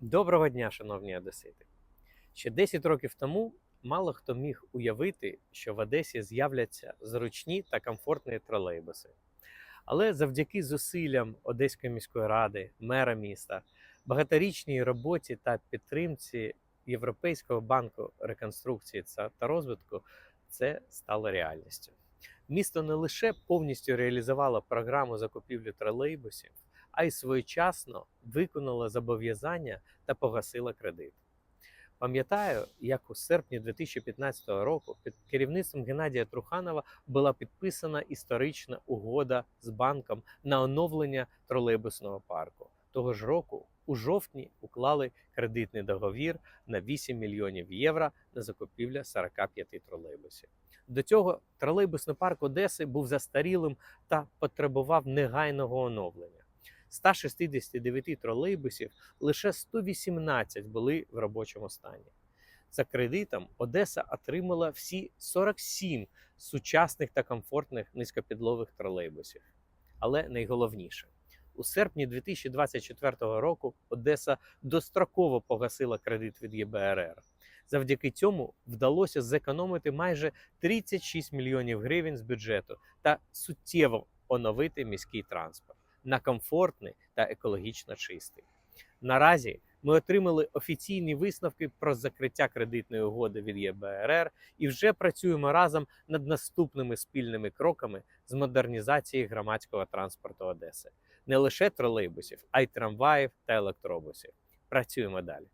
Доброго дня, шановні одесити! Ще 10 років тому мало хто міг уявити, що в Одесі з'являться зручні та комфортні тролейбуси. Але завдяки зусиллям Одеської міської ради, мера міста, багаторічній роботі та підтримці Європейського банку реконструкції та розвитку це стало реальністю. Місто не лише повністю реалізувало програму закупівлі тролейбусів, а й своєчасно виконало зобов'язання та погасила кредит. Пам'ятаю, як у серпні 2015 року під керівництвом Геннадія Труханова була підписана історична угода з банком на оновлення тролейбусного парку. Того ж року, у жовтні, уклали кредитний договір на 8 мільйонів євро на закупівлю 45 тролейбусів. До цього тролейбусний парк Одеси був застарілим та потребував негайного оновлення. 169 тролейбусів лише 118 були в робочому стані. За кредитом Одеса отримала всі 47 сучасних та комфортних низькопідлових тролейбусів. Але найголовніше, у серпні 2024 року Одеса достроково погасила кредит від ЄБРР. Завдяки цьому вдалося зекономити майже 36 мільйонів гривень з бюджету та суттєво оновити міський транспорт на комфортний та екологічно чистий. Наразі ми отримали офіційні висновки про закриття кредитної угоди від ЄБРР і вже працюємо разом над наступними спільними кроками з модернізації громадського транспорту Одеси, не лише тролейбусів, а й трамваїв та електробусів. Працюємо далі.